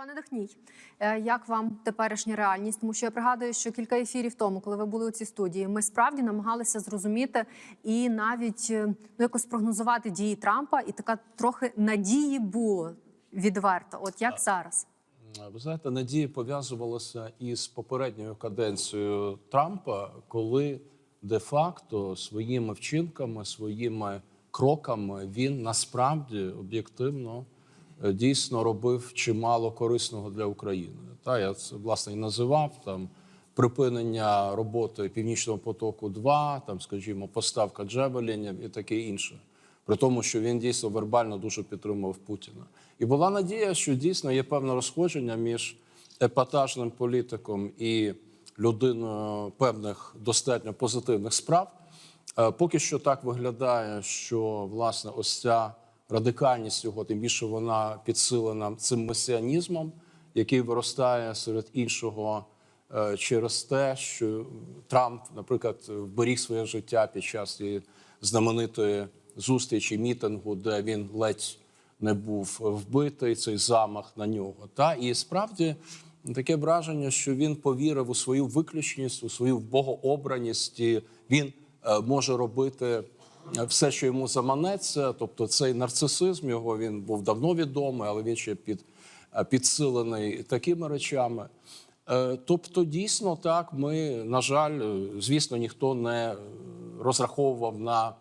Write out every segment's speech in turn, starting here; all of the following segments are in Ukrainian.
Пане Дахній, е, як вам теперішня реальність? Тому що я пригадую, що кілька ефірів тому, коли ви були у цій студії, ми справді намагалися зрозуміти і навіть е, ну, якось прогнозувати дії Трампа, і така трохи надії було відверто. От як зараз? Ви знаєте, надії пов'язувалися із попередньою каденцією Трампа, коли де-факто своїми вчинками, своїми кроками він насправді об'єктивно дійсно робив чимало корисного для України. Та я це власне і називав там припинення роботи Північного потоку 2 там, скажімо, поставка джевелінів і таке інше. При тому, що він дійсно вербально дуже підтримував Путіна. І була надія, що дійсно є певне розходження між епатажним політиком і людиною певних достатньо позитивних справ. Е, Поки що так виглядає, що власне ось ця радикальність його, тим більше вона підсилена цим месіанізмом, який виростає серед іншого е, через те, що Трамп, наприклад, вберіг своє життя під час знаменитої зустрічі мітингу, де він ледь не був вбитий, цей замах на нього. Та і справді таке враження, що він повірив у свою виключність, у свою богообраність. І він е, може робити все, що йому заманеться. Тобто, цей нарцисизм його він був давно відомий, але він ще під, е, підсилений такими речами. Е, Тобто, дійсно, так ми, на жаль, е, звісно, ніхто не розраховував на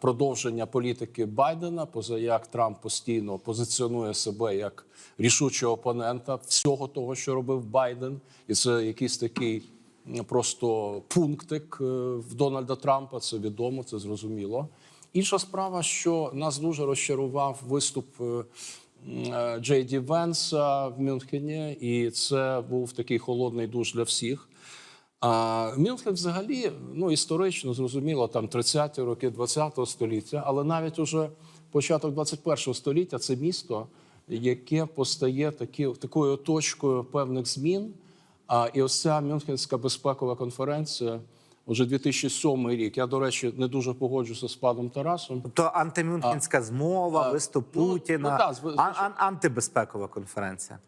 продовження політики Байдена, поза як Трамп постійно позиціонує себе як рішучого опонента всього того, що робив Байден, і це якийсь такий просто пунктик е, в Дональда Трампа. Це відомо, це зрозуміло. Інша справа, що нас дуже розчарував виступ. е, е, Джей Ді Венса в Мюнхені, і це був такий холодний душ для всіх. А Мюнхен взагалі, ну історично зрозуміло, там 30-ті роки 20-го століття, але навіть уже початок 21-го століття це місто, яке постає такі, такою точкою певних змін. А і ось ця Мюнхенська безпекова конференція, уже 2007 рік. Я, до речі, не дуже погоджуся з паном Тарасом. Тобто антимюнхенська змова, а, виступ ну, Путіна, ну, зв- ан- ан- антибезпекова конференція.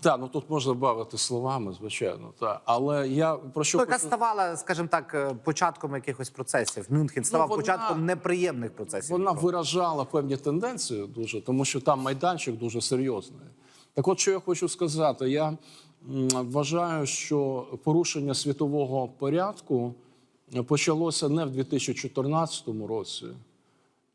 Так, ну тут можна бавити словами, звичайно. Та. Але я про що Ну, яка хочу- ставала, скажімо так, е, початком якихось процесів. Мюнхен ставав Ну, вона- початком неприємних процесів. Вона Європи. виражала певні тенденції дуже, тому що там майданчик дуже серйозний. Так, от що я хочу сказати, я вважаю, що порушення світового порядку почалося не в 2014 році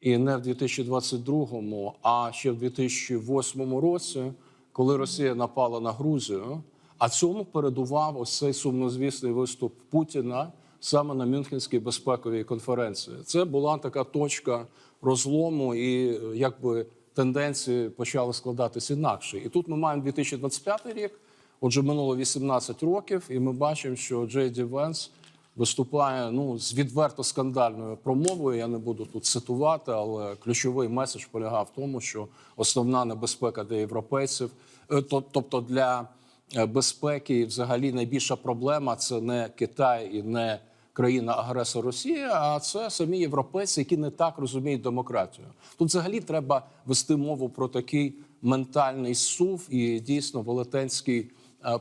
і не в 2022, а ще в 2008 році, коли Росія напала на Грузію. А цьому передував ось цей сумнозвісний виступ Путіна саме на Мюнхенській безпековій конференції. Це була така точка розлому, і якби тенденції почали складатися інакше. І тут ми маємо 2025 рік. Отже, минуло 18 років, і ми бачимо, що Джей Ді Венс виступає ну з відверто скандальною промовою. Я не буду тут цитувати, але ключовий меседж полягав в тому, що основна небезпека для європейців, е, тобто для е, безпеки, взагалі найбільша проблема це не Китай і не країна-агресор Росія, а це самі європейці, які не так розуміють демократію. Тут взагалі треба вести мову про такий ментальний сув і дійсно велетенський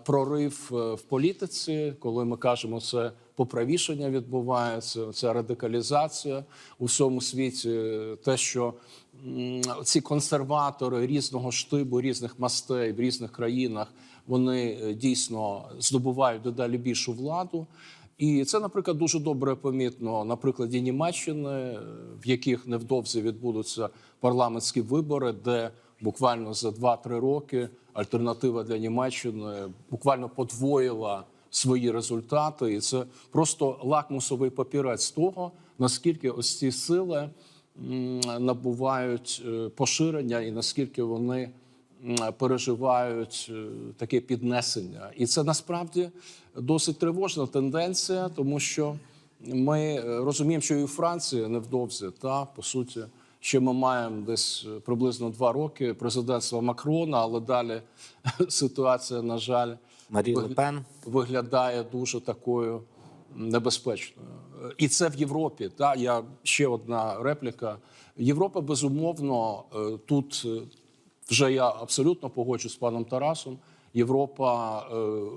прорив е, в політиці, коли ми кажемо, це поправішення відбувається, ця радикалізація у всьому світі, те, що ці консерватори різного штибу, різних мастей в різних країнах, вони е, дійсно здобувають дедалі більшу владу. І це, наприклад, дуже добре помітно на прикладі Німеччини, е, в яких невдовзі відбудуться парламентські вибори, де буквально за 2-3 роки альтернатива для Німеччини буквально подвоїла свої результати, і це просто лакмусовий папірець того, наскільки ось ці сили набувають е, поширення, і наскільки вони переживають е, таке піднесення, і це насправді досить тривожна тенденція, тому що ми е, розуміємо, що і у Франції невдовзі та по суті. Ще ми маємо десь е, приблизно два роки президентства Макрона, але далі ситуація, на жаль, Марі вигля- Ле виглядає дуже такою небезпечною. І це в Європі. Та я ще одна репліка. Європа безумовно е, тут е, вже я абсолютно погоджуюсь з паном Тарасом. Європа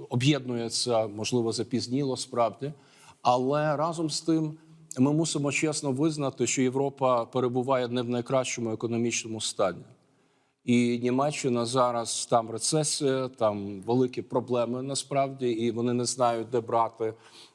об'єднується, можливо, запізніло справді, але разом з тим ми мусимо чесно визнати, що Європа перебуває не в найкращому економічному стані. І Німеччина зараз там рецесія, там великі проблеми насправді, і вони не знають, де брати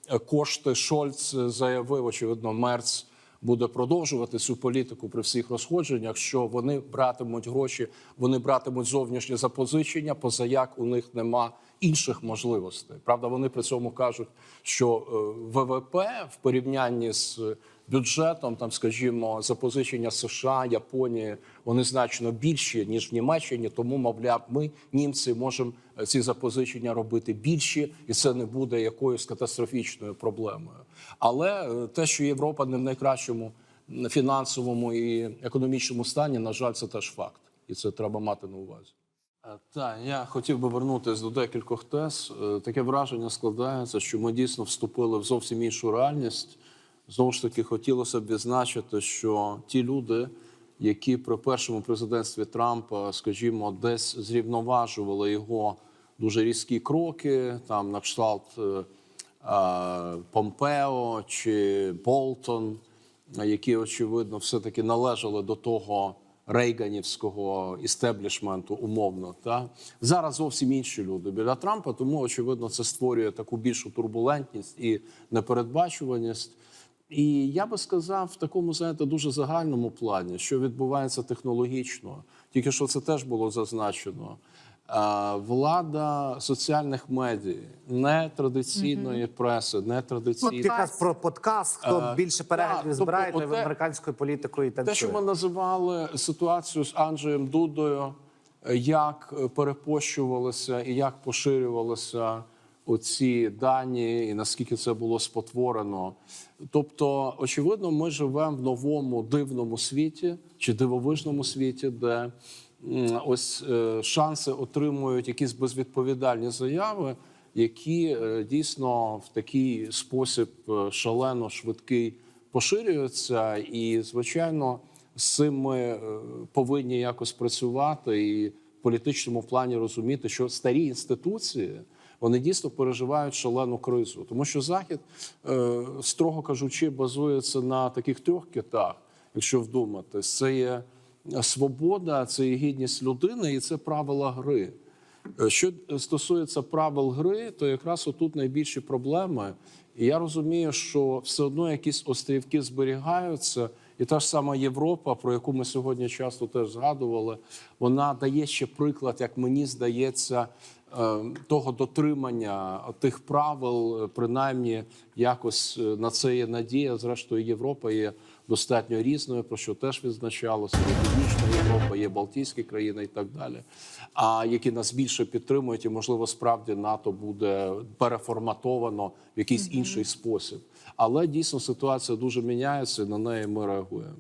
е, кошти. Шольц заявив, очевидно, Мерц буде продовжувати цю політику при всіх розходженнях. Що вони братимуть гроші, вони братимуть зовнішні запозичення, поза як у них нема інших можливостей. Правда, вони при цьому кажуть, що е, ВВП в порівнянні з бюджетом, там, скажімо, запозичення США, Японії, вони значно більші ніж в Німеччині. Тому, мовляв, ми, німці, можемо е, ці запозичення робити більші, і це не буде якоюсь катастрофічною проблемою. Але е, те, що Європа не в найкращому фінансовому і економічному стані, на жаль, це теж факт, і це треба мати на увазі. Е, Так, я хотів би вернутися до декількох тез. Е, Таке враження складається, що ми дійсно вступили в зовсім іншу реальність. Знову ж таки, хотілося б відзначити, що ті люди, які при першому президентстві Трампа, скажімо, десь зрівноважували його дуже різкі кроки, там на кшталт е, Помпео чи Болтон, які очевидно все-таки належали до того рейганівського істеблішменту, умовно. Та зараз зовсім інші люди біля Трампа, тому очевидно це створює таку більшу турбулентність і непередбачуваність. І я би сказав в такому знаєте, дуже загальному плані, що відбувається технологічно. Тільки що це теж було зазначено. Е, Влада соціальних медіа, не традиційної преси, не Ну, традиційної якраз про подкаст, хто Е, більше переглядів тобто збирає, той оте- американською політикою і Те, танцює. що ми називали ситуацію з Анджеєм Дудою, е, як перепощувалися і як поширювалися оці дані, і наскільки це було спотворено. Тобто, очевидно, ми живемо в новому дивному світі чи дивовижному світі, де ось е, шанси отримують якісь безвідповідальні заяви, які е, дійсно в такий спосіб е, шалено швидкий поширюються, і звичайно, з цим ми повинні якось працювати і в політичному плані розуміти, що старі інституції. Вони дійсно переживають шалену кризу, тому що захід, строго кажучи, базується на таких трьох китах, якщо вдуматись, це є свобода, це і гідність людини і це правила гри. Е, Що стосується правил гри, то якраз отут найбільші проблеми. І я розумію, що все одно якісь острівки зберігаються, і та ж сама Європа, про яку ми сьогодні часто теж згадували, вона дає ще приклад, як мені здається, того дотримання тих правил, е, принаймні якось е, на це є надія. Зрештою, Європа є достатньо різною, про що теж відзначалося. Є Північна Європа, є Балтійські країни і так далі. А які нас більше підтримують, і можливо справді НАТО буде переформатовано в якийсь інший спосіб. Але дійсно ситуація дуже міняється, і на неї ми реагуємо.